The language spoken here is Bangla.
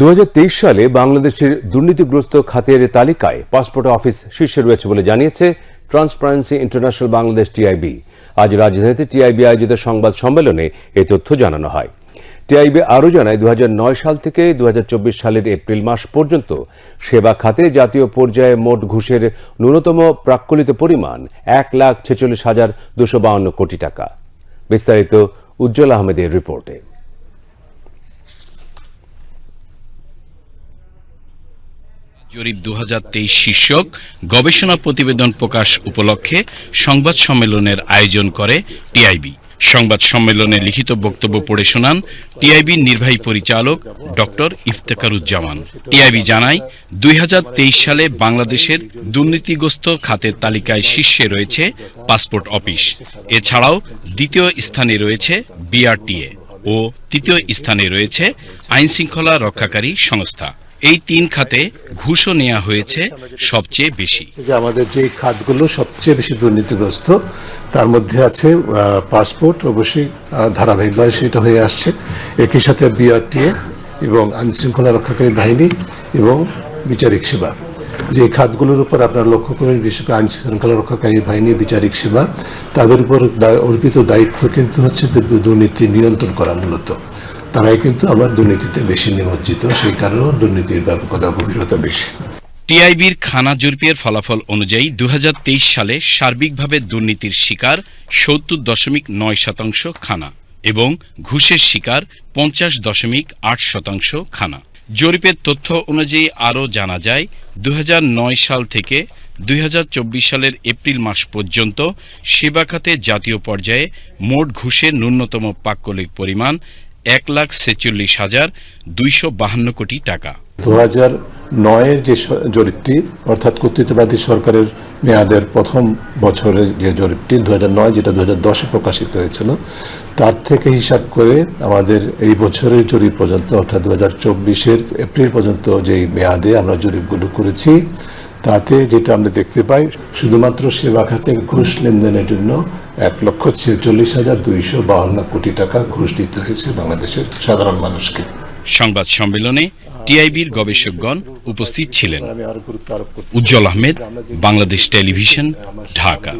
দু হাজার তেইশ সালে বাংলাদেশের দুর্নীতিগ্রস্ত খাতের তালিকায় পাসপোর্ট অফিস শীর্ষে রয়েছে বলে জানিয়েছে ট্রান্সপারেন্সি ইন্টারন্যাশনাল বাংলাদেশ টিআইবি। আজ রাজধানীতে টিআইবি আয়োজিত সংবাদ সম্মেলনে এ তথ্য জানানো হয়। টিআইবি আরও জানায় দু হাজার নয় সাল থেকে দু হাজার চব্বিশ সালের এপ্রিল মাস পর্যন্ত সেবা খাতে জাতীয় পর্যায়ে মোট ঘুষের ন্যূনতম প্রাক্কলিত পরিমাণ এক লাখ ছেচল্লিশ হাজার দুশো কোটি টাকা। বিস্তারিত উজ্জ্বল আহমেদের রিপোর্টে। জরিপ দু শীর্ষক গবেষণা প্রতিবেদন প্রকাশ উপলক্ষে সংবাদ সম্মেলনের আয়োজন করে টিআইবি। সংবাদ সম্মেলনে লিখিত বক্তব্য পড়ে শোনান টিআইবির নির্বাহী পরিচালক ডক্টর ইফতেখারুজ্জামান। টিআইবি জানায় দুই হাজার তেইশ সালে বাংলাদেশের দুর্নীতিগ্রস্ত খাতের তালিকায় শীর্ষে রয়েছে পাসপোর্ট অফিস। এছাড়াও দ্বিতীয় স্থানে রয়েছে বিআরটিএ ও তৃতীয় স্থানে রয়েছে আইনশৃঙ্খলা রক্ষাকারী সংস্থা। এই তিন খাতে ঘুষও নেওয়া হয়েছে সবচেয়ে বেশি। যে আমাদের যে খাতগুলো সবচেয়ে বেশি দুর্নীতিগ্রস্ত, তার মধ্যে আছে পাসপোর্ট, অবশ্যই ধারাবাহিকভাবে সেটা হয়ে আসছে। একই সাথে বিআরটিএ এবং আইনশৃঙ্খলা রক্ষাকারী বাহিনী এবং বিচারিক সেবা। যে খাতগুলোর উপর আপনারা লক্ষ্য করেন, বিশেষ করে আইন শৃঙ্খলা রক্ষাকারী বাহিনী, বিচারিক সেবা, তাদের উপর অর্পিত দায়িত্ব কিন্তু হচ্ছে দুর্নীতি নিয়ন্ত্রণ করা মূলত। তারাই কিন্তু আবার দুর্নীতিতে বেশি নিমজ্জিত, সেই কারণেও দুর্নীতির ব্যাপকতা, গভীরতা বেশি। টিআইবির খানা জরিপের ফলাফল অনুযায়ী দু সালে সার্বিকভাবে দুর্নীতির শিকার সত্তর দশমিক নয় শতাংশ খানা এবং ঘুষের শিকার পঞ্চাশ দশমিক আট শতাংশ খানা। জরিপের তথ্য অনুযায়ী আরও জানা যায় দুই হাজার নয় সাল থেকে দুই হাজার চব্বিশ সালের এপ্রিল মাস পর্যন্ত সেবা খাতে জাতীয় পর্যায়ে মোট ঘুষের ন্যূনতম পাক্কলিক পরিমাণ এক লাখ ছেচল্লিশ হাজার দুইশো বাহান্ন কোটি টাকা। দু হাজার নয়ের যে জরিপটি, অর্থাৎ কর্তৃত্ববাদী সরকারের মেয়াদের প্রথম বছরের যে জরিপটি, দু নয় যেটা দু হাজার দশে প্রকাশিত হয়েছিল, তার থেকে হিসাব করে আমাদের এই বছরের জরিপ পর্যন্ত, অর্থাৎ দু হাজার চব্বিশের এপ্রিল পর্যন্ত যে মেয়াদে আমরা জরিপগুলো করেছি তাতে যেটা আমরা দেখতে পাই শুধুমাত্র সেবা খাতে ঘুষ লেনদেনের জন্য এক লক্ষ ছেচল্লিশ হাজার দুইশো বাহান্ন কোটি টাকা ঘুষ দিতে হয়েছে বাংলাদেশের সাধারণ মানুষকে। সংবাদ সম্মেলনে টিআইবির গবেষকগণ উপস্থিত ছিলেন। উজ্জ্বল আহমেদ বাংলাদেশ টেলিভিশন ঢাকা।